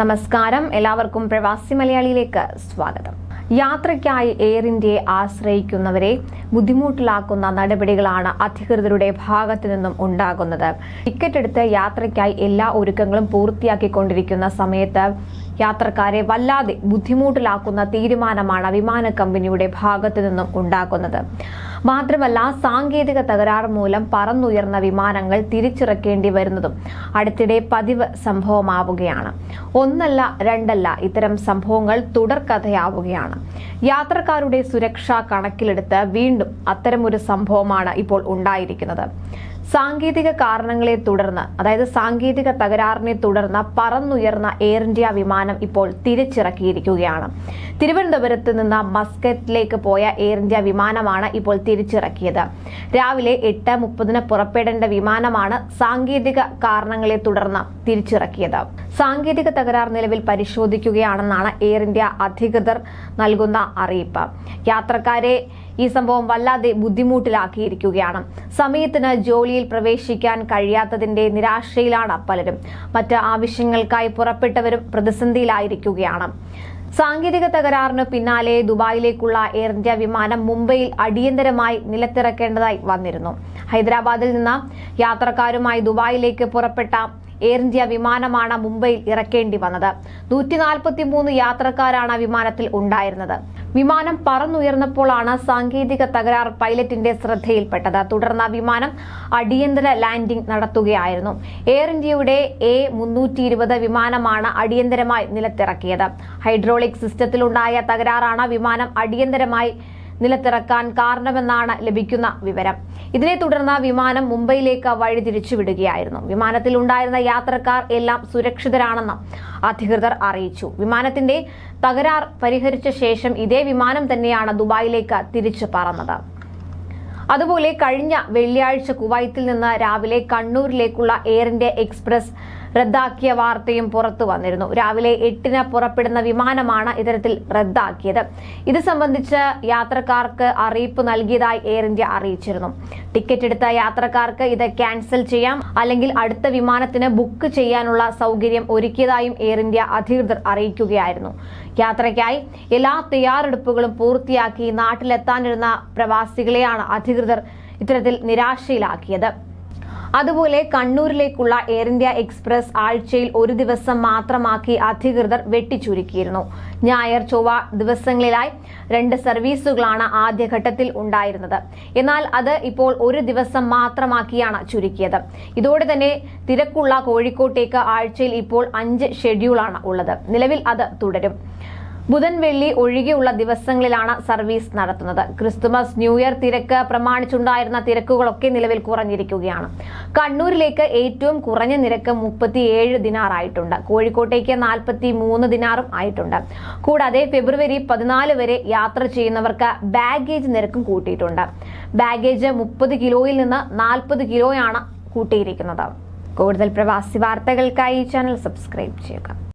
നമസ്കാരം. എല്ലാവർക്കും പ്രവാസി മലയാളിയിലേക്ക് സ്വാഗതം. യാത്രയ്ക്കായി എയർ ഇന്ത്യയെ ആശ്രയിക്കുന്നവരെ ബുദ്ധിമുട്ടിലാക്കുന്ന നടപടികളാണ് അധികൃതരുടെ ഭാഗത്തു നിന്നും ഉണ്ടാകുന്നത്. ടിക്കറ്റ് എടുത്ത് യാത്രയ്ക്കായി എല്ലാ ഒരുക്കങ്ങളും പൂർത്തിയാക്കിക്കൊണ്ടിരിക്കുന്ന സമയത്ത് യാത്രക്കാരെ വല്ലാതെ ബുദ്ധിമുട്ടിലാക്കുന്ന തീരുമാനമാണ് വിമാന കമ്പനിയുടെ ഭാഗത്തു നിന്നും ഉണ്ടാക്കുന്നത്. മാത്രമല്ല സാങ്കേതിക തകരാർ മൂലം പറന്നുയർന്ന വിമാനങ്ങൾ തിരിച്ചിറക്കേണ്ടി വരുന്നതും അടുത്തിടെ പതിവ് സംഭവമാവുകയാണ്. ഒന്നല്ല രണ്ടല്ല ഇത്തരം സംഭവങ്ങൾ തുടർക്കഥയാവുകയാണ് യാത്രക്കാരുടെ സുരക്ഷ കണക്കിലെടുത്ത് വീണ്ടും അത്തരമൊരു സംഭവമാണ് ഇപ്പോൾ ഉണ്ടായിരിക്കുന്നത്. സാങ്കേതിക കാരണങ്ങളെ തുടർന്ന് അതായത് സാങ്കേതിക തകരാറിനെ തുടർന്ന് പറന്നുയർന്ന എയർ ഇന്ത്യ വിമാനം ഇപ്പോൾ തിരിച്ചിറക്കിയിരിക്കുകയാണ്. തിരുവനന്തപുരത്ത് നിന്ന് മസ്കറ്റിലേക്ക് പോയ എയർ ഇന്ത്യ വിമാനമാണ് ഇപ്പോൾ തിരിച്ചിറക്കിയത്. രാവിലെ എട്ട് മുപ്പതിന് പുറപ്പെടേണ്ട വിമാനമാണ് സാങ്കേതിക കാരണങ്ങളെ തുടർന്ന് തിരിച്ചിറക്കിയത്. സാങ്കേതിക തകരാർ നിലവിൽ പരിശോധിക്കുകയാണെന്നാണ് എയർ ഇന്ത്യ അധികൃതർ നൽകുന്ന അറിയിപ്പ്. യാത്രക്കാരെ ഈ സംഭവം വല്ലാതെ ബുദ്ധിമുട്ടിലാക്കിയിരിക്കുകയാണ്. സമയത്തിന് ജോലിയിൽ പ്രവേശിക്കാൻ കഴിയാത്തതിന്റെ നിരാശയിലാണ് പലരും. മറ്റ് ആവശ്യങ്ങൾക്കായി പുറപ്പെട്ടവരും പ്രതിസന്ധിയിലായിരിക്കുകയാണ്. സാങ്കേതിക തകരാറിന് പിന്നാലെ ദുബായിലേക്കുള്ള എയർ ഇന്ത്യ വിമാനം മുംബൈയിൽ അടിയന്തരമായി നിലത്തിറക്കേണ്ടതായി വന്നിരുന്നു. ഹൈദരാബാദിൽ നിന്ന് യാത്രക്കാരുമായി ദുബായിലേക്ക് പുറപ്പെട്ട എയർ ഇന്ത്യ വിമാനമാണ് മുംബൈയിൽ ഇറക്കേണ്ടി വന്നത്. നൂറ്റി നാൽപ്പത്തി മൂന്ന് യാത്രക്കാരാണ് വിമാനത്തിൽ ഉണ്ടായിരുന്നത്. വിമാനം പറന്നുയർന്നപ്പോഴാണ് സാങ്കേതിക തകരാർ പൈലറ്റിന്റെ ശ്രദ്ധയിൽപ്പെട്ടത്. തുടർന്ന് വിമാനം അടിയന്തര ലാൻഡിംഗ് നടത്തുകയായിരുന്നു. എയർ ഇന്ത്യയുടെ എ മുന്നൂറ്റി ഇരുപത് വിമാനമാണ് അടിയന്തരമായി നിലത്തിറക്കിയത്. ഹൈഡ്രോളിക് സിസ്റ്റത്തിലുണ്ടായ തകരാറാണ് വിമാനം അടിയന്തരമായി നിലത്തിറക്കാൻ കാരണമെന്നാണ് ലഭിക്കുന്ന വിവരം. ഇതിനെ തുടർന്ന് വിമാനം മുംബൈയിലേക്ക് വഴി തിരിച്ചുവിടുകയായിരുന്നു വിമാനത്തിൽ ഉണ്ടായിരുന്ന യാത്രക്കാർ എല്ലാം സുരക്ഷിതരാണെന്ന് അധികൃതർ അറിയിച്ചു. വിമാനത്തിന്റെ തകരാർ പരിഹരിച്ച ശേഷം ഇതേ വിമാനം തന്നെയാണ് ദുബായിലേക്ക് തിരിച്ചു പറന്നത്. അതുപോലെ കഴിഞ്ഞ വെള്ളിയാഴ്ച കുവൈത്തിൽ നിന്ന് രാവിലെ കണ്ണൂരിലേക്കുള്ള എയർ ഇന്ത്യ എക്സ്പ്രസ് റദ്ദാക്കിയ വാർത്തയും പുറത്തു വന്നിരുന്നു. രാവിലെ എട്ടിന് പുറപ്പെടുന്ന വിമാനമാണ് ഇത്തരത്തിൽ റദ്ദാക്കിയത്. ഇത് സംബന്ധിച്ച് യാത്രക്കാർക്ക് അറിയിപ്പ് നൽകിയതായി എയർ ഇന്ത്യ അറിയിച്ചിരുന്നു. ടിക്കറ്റ് എടുത്ത യാത്രക്കാർക്ക് ഇത് ക്യാൻസൽ ചെയ്യാം അല്ലെങ്കിൽ അടുത്ത വിമാനത്തിന് ബുക്ക് ചെയ്യാനുള്ള സൗകര്യം ഒരുക്കിയതായും എയർ ഇന്ത്യ അധികൃതർ അറിയിക്കുകയായിരുന്നു. യാത്രയ്ക്കായി എല്ലാ തയ്യാറെടുപ്പുകളും പൂർത്തിയാക്കി നാട്ടിലെത്താനിരുന്ന പ്രവാസികളെയാണ് അധികൃതർ ഇത്തരത്തിൽ നിരാശയിലാക്കിയത്. അതുപോലെ കണ്ണൂരിലേക്കുള്ള എയർ ഇന്ത്യ എക്സ്പ്രസ് ആഴ്ചയിൽ ഒരു ദിവസം മാത്രമാക്കി അധികൃതർ വെട്ടിച്ചുരുക്കിയിരുന്നു. ഞായർ ചൊവ്വ ദിവസങ്ങളിലായി രണ്ട് സർവീസുകളാണ് ആദ്യഘട്ടത്തിൽ ഉണ്ടായിരുന്നത്. എന്നാൽ അത് ഇപ്പോൾ ഒരു ദിവസം മാത്രമാക്കിയാണ് ചുരുക്കിയത്. ഇതോടെ തന്നെ തിരക്കുള്ള കോഴിക്കോട്ടേക്ക് ആഴ്ചയിൽ ഇപ്പോൾ അഞ്ച് ഷെഡ്യൂളാണ് ഉള്ളത്. നിലവിൽ അത് തുടരും. ബുധൻ വെള്ളി ഒഴികെയുള്ള ദിവസങ്ങളിലാണ് സർവീസ് നടത്തുന്നത്. ക്രിസ്തുമസ് ന്യൂ ഇയർ തിരക്ക് പ്രമാണിച്ചുണ്ടായിരുന്ന തിരക്കുകളൊക്കെ നിലവിൽ കുറഞ്ഞിരിക്കുകയാണ്. കണ്ണൂരിലേക്ക് ഏറ്റവും കുറഞ്ഞ നിരക്ക് മുപ്പത്തിയേഴ് ദിനാറായിട്ടുണ്ട്. കോഴിക്കോട്ടേക്ക് നാൽപ്പത്തി മൂന്ന് ദിനാറും ആയിട്ടുണ്ട്. കൂടാതെ ഫെബ്രുവരി പതിനാല് വരെ യാത്ര ചെയ്യുന്നവർക്ക് ബാഗേജ് നിരക്കും കൂട്ടിയിട്ടുണ്ട്. ബാഗേജ് മുപ്പത് കിലോയിൽ നിന്ന് നാൽപ്പത് കിലോയാണ് കൂട്ടിയിരിക്കുന്നത്. കൂടുതൽ പ്രവാസി വാർത്തകൾക്കായി ചാനൽ സബ്സ്ക്രൈബ് ചെയ്യുക.